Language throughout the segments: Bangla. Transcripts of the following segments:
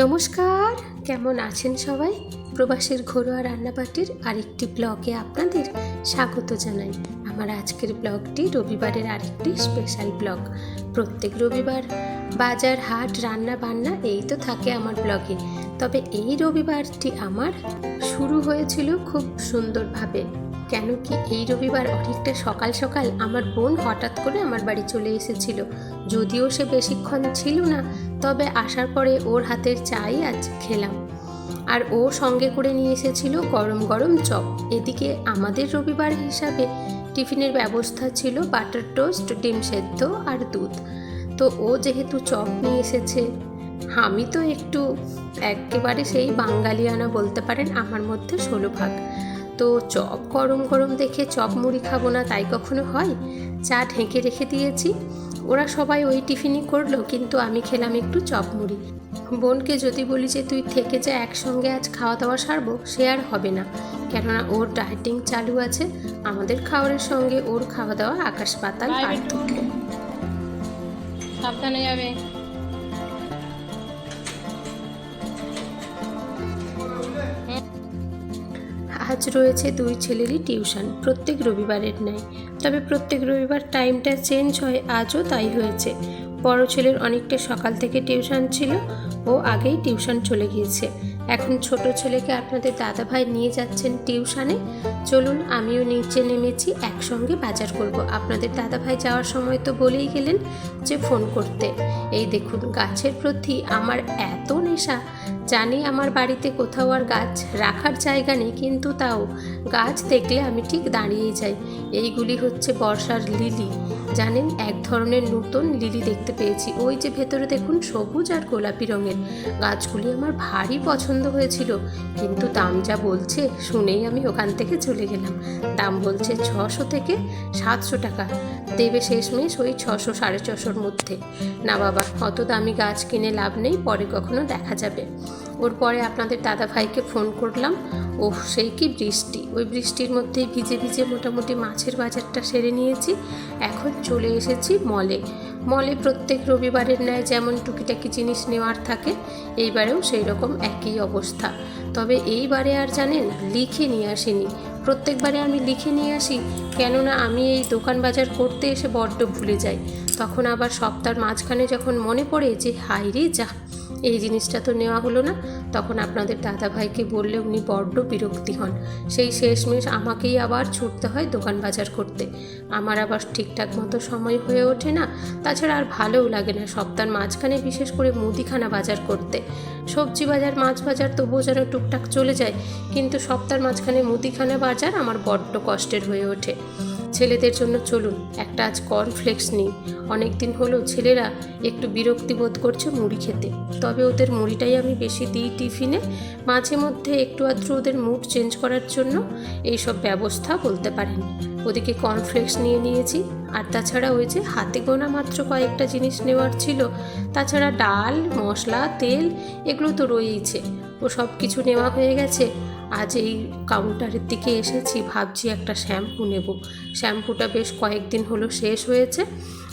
নমস্কার, কেমন আছেন সবাই? প্রবাসের ঘরোয়া রান্নাবাটির আরেকটি ব্লগে আপনাদের স্বাগত জানাই। আমার আজকের ব্লগটি রবিবারের আরেকটি স্পেশাল ব্লগ। প্রত্যেক রবিবার বাজার, হাট, রান্না বান্না এই তো থাকে আমার ব্লগে। তবে এই রবিবারটি আমার শুরু হয়েছিল খুব সুন্দরভাবে। কেন কি এই রবিবার অনেকটা সকাল সকাল আমার বোন হঠাৎ করে আমার বাড়ি চলে এসেছিল। যদিও সে বেশিক্ষণ ছিল না, তবে আসার পরে ওর হাতের চাই আজ খেলাম। আর ও সঙ্গে করে নিয়ে এসেছিল গরম গরম চপ। এদিকে আমাদের রবিবার হিসাবে টিফিনের ব্যবস্থা ছিল বাটার টোস্ট, ডিম সেদ্ধ আর দুধ। তো ও যেহেতু চপ নিয়ে এসেছে, আমি তো একটু একেবারে সেই বাঙালিয়ানা বলতে পারেন আমার মধ্যে ষোলো ভাগ। তো চপ গরম গরম দেখে চপ মুড়ি খাব না তাই কখনো হয়? চা ঢেকে রেখে দিয়েছি। ওরা সবাই ওই টিফিনই করল কিন্তু আমি খেলাম একটু চপ মুড়ি। বোনকে যদি বলি যে তুই থেকে যা একসঙ্গে আজ খাওয়া দাওয়া সারবো সে আর হবে না। কেননা ওর ডায়েটিং চালু আছে আমাদের খাওয়ারের সঙ্গে ওর খাওয়া দাওয়া আকাশ পাতাল পার্থক্য। সাবধানে যাবে। আজ রয়েছে দুই ছেলেরই টিউশন। প্রত্যেক রবিবারের ন্যায়। তবে প্রত্যেক রবিবার টাইমটা চেঞ্জ হয়, আজও তাই হয়েছে। বড় ছেলের অনেকটা সকাল থেকে টিউশন ছিল ও আগেই টিউশন চলে গিয়েছে। এখন ছোট ছেলেকে আপনাদের দাদাভাই নিয়ে যাচ্ছেন টিউশনে? চলুন, আমিও নিচে নেমেছি, একসঙ্গে বাজার করব। আপনাদের দাদাভাই যাওয়ার সময় তো বলেই গেলেন যে ফোন করতে। এই দেখুন, গাছের প্রতি আমার এত নেশা। জানি আমার বাড়িতে কোথাও আর গাছ রাখার জায়গা নেই, কিন্তু তাও গাছ দেখলে আমি ঠিক দাঁড়িয়েই যাই। এইগুলি হচ্ছে বর্ষার লিলি। জানেন, এক ধরনের নতুন লিলি দেখতে পেয়েছি। ওই যে ভেতরে দেখুন, সবুজ আর গোলাপি রঙের। গাছগুলি আমার ভারী পছন্দ হয়েছিল। কিন্তু দাম যা বলছে, শুনেই আমি ওখান থেকে চলে গেলাম। দাম বলছে ছশো থেকে সাতশো টাকা। দেবে শেষমেশ ওই ছশো, সাড়ে ছশোর মধ্যে। না বাবা, অত দামি গাছ কিনে লাভ নেই, পরে কখনো দেখা যাবে। ওর পরে আপনাদের দাদা ভাইকে ফোন করলাম। ও সেই কি বৃষ্টি। ওই বৃষ্টির মধ্যেই ভিজে ভিজে মোটামুটি মাছের বাজারটা সেরে নিয়েছি। এখন চলে এসেছি মলে। মলে প্রত্যেক রবিবারের ন্যায় যেমন টুকিটাকি জিনিস নেওয়ার থাকে, এইবারেও সেই রকম একই অবস্থা। তবে এইবারে আর জানেন, লিখে নিয়ে আসিনি। প্রত্যেকবারে আমি লিখে নিয়ে আসি, কেননা আমি এই দোকান বাজার করতে এসে বড্ড ভুলে যাই। তখন আবার সপ্তাহের মাঝখানে যখন মনে পড়ে যে হাই রে, যা এই জিনিসটা তো নেওয়া হলো না। তখন আপনাদের দাদা ভাইকে বললে উনি বড্ড বিরক্তি হন। সেই শেষমেশ আমাকেই আবার ছুটতে হয় দোকান বাজার করতে। আমার আবার ঠিকঠাক মতো সময় হয়ে ওঠে না। তাছাড়া আর ভালোও লাগে না সপ্তাহের মাঝখানে বিশেষ করে মুদিখানা বাজার করতে। সবজি বাজার, মাছ বাজার তবুও যেন টুকটাক চলে যায়। কিন্তু সপ্তাহের মাঝখানে মুদিখানা বাজার আমার বড্ড কষ্টের হয়ে ওঠে। ছেলেদের জন্য চলুন, একটা আজ কর্নফ্লেক্স নিই। অনেক দিন হলো ছেলেরা একটু বিরক্তি বোধ করছে মুড়ি খেতে। তবে ওদের মুড়িটাই আমি বেশি দিই টিফিনে। মাঝে মধ্যে একটু আধটু ওদের মুড চেঞ্জ করার জন্য এইসব ব্যবস্থা বলতে পারেন। ওদিকে কর্নফ্লেক্স নিয়ে নিয়েছি। আর তাছাড়া ওই যে হাতে গোনা মাত্র কয়েকটা জিনিস নেওয়ার ছিল, তাছাড়া ডাল, মশলা, তেল, এগুলো তো রয়েইছে। ও সব কিছু নেওয়া হয়ে গেছে। আজ এই কাউন্টারের দিকে এসেছি, ভাবছি একটা শ্যাম্পু নেব। শ্যাম্পুটা বেশ কয়েকদিন হলো শেষ হয়েছে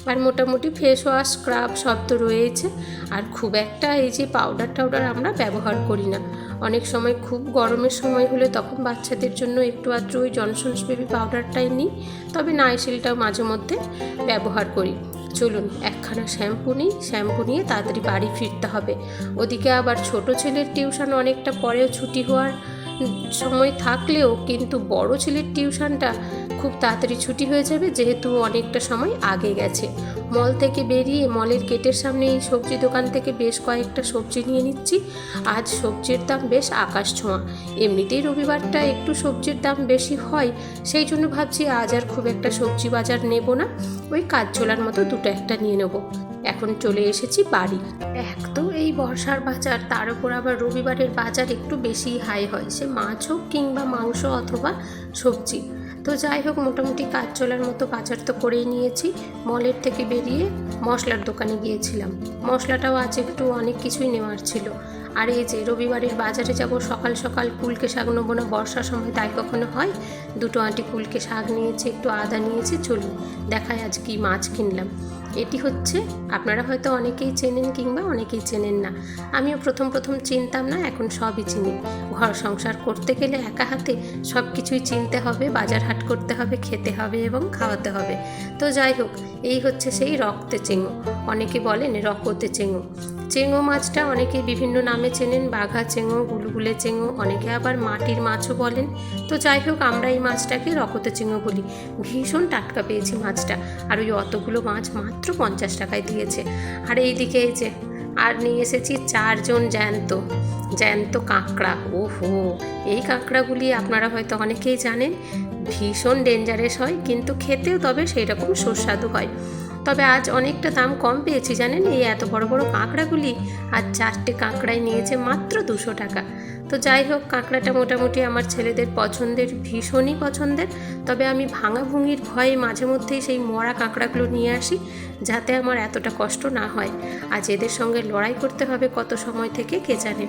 আর মোটামুটি ফেস ওয়াশ স্ক্রাব সব তো রয়েছে। আর খুব একটা এই যে পাউডার টাউডার আমরা ব্যবহার করি না। অনেক সময় খুব গরমের সময় হলে তখন বাচ্চাদের জন্য একটু আধটু ওই জনসন্স বেবি পাউডারটাই নিই, তবে নাইসিলটাও মাঝে মধ্যে ব্যবহার করি। চলুন, একখানা শ্যাম্পু নিই শ্যাম্পু নিয়ে তাড়াতাড়ি বাড়ি ফিরতে হবে। ওদিকে আবার ছোট ছেলের টিউশন অনেকটা পরেও ছুটি হওয়ার সময় থাকলেও কিন্তু বড় ছেলের টিউশনটা খুব তাড়াতাড়ি ছুটি হয়ে যাবে, যেহেতু অনেকটা সময় আগে গেছে। মল থেকে বেরিয়ে মলের গেটের সামনে এই সবজি দোকান থেকে বেশ কয়েকটা সবজি নিয়ে নিচ্ছি। আজ সবজির দাম বেশ আকাশ ছোঁয়া। এমনিতেই রবিবারটা একটু সবজির দাম বেশি হয়, সেই জন্য ভাবছি আজ আর খুব একটা সবজি বাজার নেব না। ওই কাজ চলার মতো দুটো একটা নিয়ে নেব। এখন চলে এসেছি বাড়ি। এক তো, এই বর্ষার বাজার, তার উপর আবার রবিবারের বাজার একটু বেশি হাই হয়। সে মাছ হোক কিংবা মাংস অথবা সবজি। তো যাই হোক, মোটামুটি কাজ চলার মতো বাজার তো করেই নিয়েছি। মলের থেকে বেরিয়ে মশলার দোকানে গিয়েছিলাম। মশলাটাও আজ একটু অনেক কিছুই নেওয়ার ছিল। আর এই যে রবিবারের বাজারে যাব, সকাল সকাল কুলকে শাক নেব না, বর্ষার সময় তাই কখনো হয়? দুটো আঁটি কুলকে শাক নিয়েছি, একটু আদা নিয়েছি, চলুন দেখায় আজ কি মাছ কিনলাম। এটি হচ্ছে, আপনারা হয়তো অনেকেই চেনেন কিংবা অনেকেই চেনেন না। আমিও প্রথম প্রথম চিনতাম না, এখন সবই চিনি। ঘর সংসার করতে গেলে একা হাতে সব কিছুই চিনতে হবে, বাজার হাট করতে হবে, খেতে হবে এবং খাওয়াতে হবে। তো যাই হোক, এই হচ্ছে সেই রক্তে চেঙো। অনেকে বলেন রকতে চেঙো। চেঙো মাছটা অনেকে বিভিন্ন নামে চেনেন, বাঘা চেঙো গুলগুলে চেঙো অনেকে আবার মাটির মাছও বলেন। তো যাই হোক, আমরা এই মাছটাকে রকতে চেঙো বলি। ভীষণ টাটকা পেয়েছি মাছটা। আর ওই অতগুলো মাছ মাত্র পঞ্চাশ টাকায় দিয়েছে। আর এইদিকে এই যে, আর নিয়ে এসেছি চারজন জ্যান্ত। জ্যান্ত কাঁকড়া। ওহো! এই কাঁকড়াগুলি আপনারা হয়তো অনেকেই জানেন, ভীষণ ডেঞ্জারাস হয়, কিন্তু খেতেও তবে সেই রকম সুস্বাদু হয়। তবে আজ অনেকটা দাম কম পেয়েছি, জানেন? এই এত বড় বড় কাঁকড়াগুলি আর চারটে কাঁকড়ায় নিয়েছে মাত্র দুশো টাকা। তো যাই হোক, কাঁকড়াটা মোটামুটি আমার ছেলেদের পছন্দের, ভীষণই পছন্দের। তবে আমি ভাঙা ভুঙির ভয়ে মাঝে মধ্যেই সেই মরা কাঁকড়াগুলো নিয়ে আসি, যাতে আমার এতটা কষ্ট না হয়। আজ এদের সঙ্গে লড়াই করতে হবে কত সময় থেকে, কে জানে?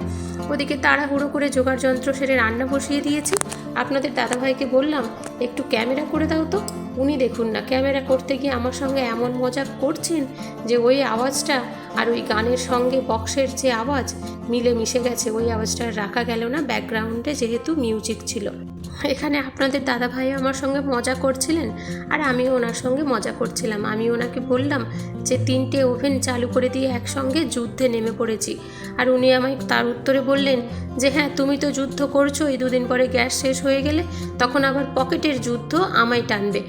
ওদিকে তাড়াহুড়ো করে জোগাড় যন্ত্র সেরে রান্না বসিয়ে দিয়েছি। আপনাদের দাদাভাইকে বললাম, একটু ক্যামেরা করে দাও তো। উনি দেখুন না, ক্যামেরা করতে গিয়ে আমার সঙ্গে এমন মজা করছেন যে ওই আওয়াজটা আর ওই গানের সঙ্গে বক্সের যে আওয়াজ, মিলে মিশে গেছে। ওই আওয়াজটা রাখা গেল না, ব্যাকগ্রাউন্ডে যেহেতু মিউজিক ছিল। এখানে আপনাদের দাদা ভাই আমার সঙ্গে মজা করছিলেন আর আমিও ওনার সঙ্গে মজা করছিলাম। আমি ওনাকে বললাম যে, তিনটে ওভেন চালু করে দিয়ে একসঙ্গে যুদ্ধে নেমে পড়েছি। আর উনি আমায় তার উত্তরে বললেন যে হ্যাঁ তুমি তো যুদ্ধ করছ, এই দুদিন পরে গ্যাস শেষ হয়ে গেলে তখন আবার পকেটের যুদ্ধ আমায় টানবে।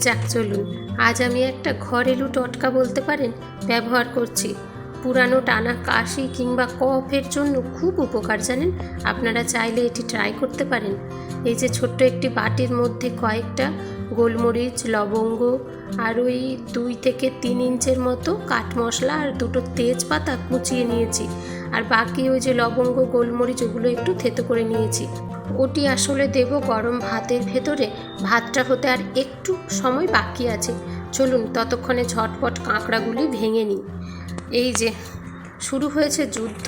যাক, চলুন। আজ আমি একটা ঘরেলু টটকা বলতে পারেন? ব্যবহার করছি। পুরানো টানা কাশি কিংবা কফের জন্য খুব উপকার, জানেন? আপনারা চাইলে এটি ট্রাই করতে পারেন। এই যে ছোট্ট একটি বাটির মধ্যে কয়েকটা গোলমরিচ, লবঙ্গ আর ওই দুই থেকে তিন ইঞ্চের মতো কাঠ মশলা আর দুটো তেজপাতা কুচিয়ে নিয়েছি। আর বাকি ওই যে লবঙ্গ, গোলমরিচ ওগুলো একটু থেতো করে নিয়েছি। ওটি আসলে দেব গরম ভাতের ভেতরে। ভাতটা হতে আর একটু সময় বাকি আছে। চলুন, ততক্ষণে ঝটপট কাঁকড়াগুলি ভেঙে নিই। এই যে শুরু হয়েছে যুদ্ধ।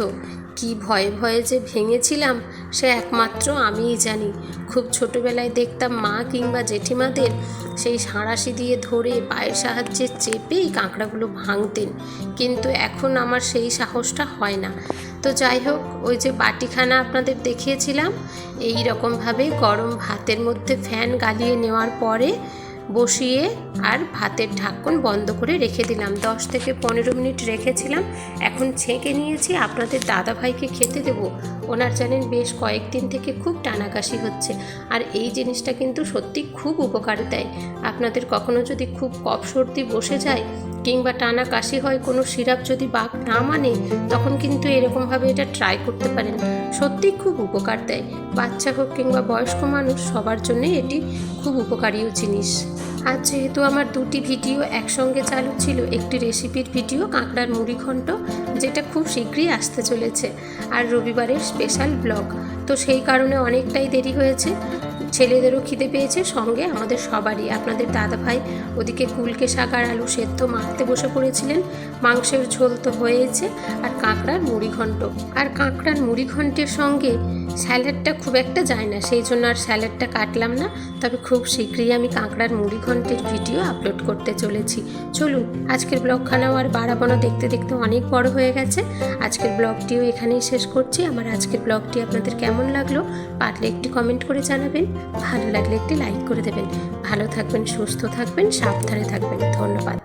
কি ভয়ে ভয়ে যে ভেঙেছিলাম, সে একমাত্র আমিই জানি। খুব ছোটোবেলায় দেখতাম মা কিংবা জেঠিমাদের সেই সাঁড়াশি দিয়ে ধরে পায়ের সাহায্যে চেপেই কাঁকড়াগুলো ভাঙতেন। কিন্তু এখন আমার সেই সাহসটা হয় না। তো যাই হোক, ওই যে বাটিখানা আপনাদের দেখিয়েছিলাম এই রকমভাবে গরম ভাতের মধ্যে ফ্যান গালিয়ে নেওয়ার পরে বসিয়ে আর ভাতের ঢাকন বন্ধ করে রেখে দিলাম। দশ থেকে পনেরো মিনিট রেখেছিলাম। এখন ছেঁকে নিয়েছি। আপনাদের দাদা ভাইকে খেতে দেব। ওনার জানেন বেশ কয়েকদিন থেকে খুব টানাকাশি হচ্ছে। আর এই জিনিসটা কিন্তু সত্যি খুব উপকার দেয়। আপনাদের কখনো যদি খুব কফ সর্দি বসে যায় কিংবা টানা কাশি হয়, কোনো সিরাপ যদি বাক না মানে তখন কিন্তু এরকমভাবে এটা ট্রাই করতে পারেন। সত্যি খুব উপকার দেয়। বাচ্চা হোক কিংবা বয়স্ক মানুষ, সবার জন্যই এটি খুব উপকারীও জিনিস। আর যেহেতু আমার দুটি ভিডিও একসঙ্গে চালু ছিল, একটি রেসিপির ভিডিও কাঁকড়ার মুড়ি ঘন্ট, যেটা খুব শীঘ্রই আসতে চলেছে, আর রবিবারের স্পেশাল ব্লগ তো সেই কারণে অনেকটাই দেরি হয়েছে। ছেলেদেরও খিদে পেয়েছে, সঙ্গে আমাদের সবারই। আপনাদের দাদা ভাই ওদিকে কুলকে শাক আর আলু সেদ্ধ মাখতে বসে পড়েছিলেন। মাংসের ঝোল তো হয়েছে, আর কাঁকড়ার মুড়ি ঘন্ট। আর কাঁকড়ার মুড়ি ঘন্টের সঙ্গে স্যালাডটা খুব একটা যায় না, সেই জন্য আর স্যালাডটা কাটলাম না। তবে খুব শীঘ্রই আমি কাঁকড়ার মুড়ি ঘন্টের ভিডিও আপলোড করতে চলেছি। চলুন, আজকের ব্লগখানাও আর বাড়াবো না দেখতে দেখতে অনেক বড় হয়ে গেছে। আজকের ব্লগটিও এখানেই শেষ করছি। আমার আজকের ব্লগটি আপনাদের কেমন লাগল, পারলে একটি কমেন্ট করে জানাবেন। ভালো লাগলে একটি লাইক করে দেবেন। ভালো থাকবেন সুস্থ থাকবেন সাবধানে থাকবেন। ধন্যবাদ।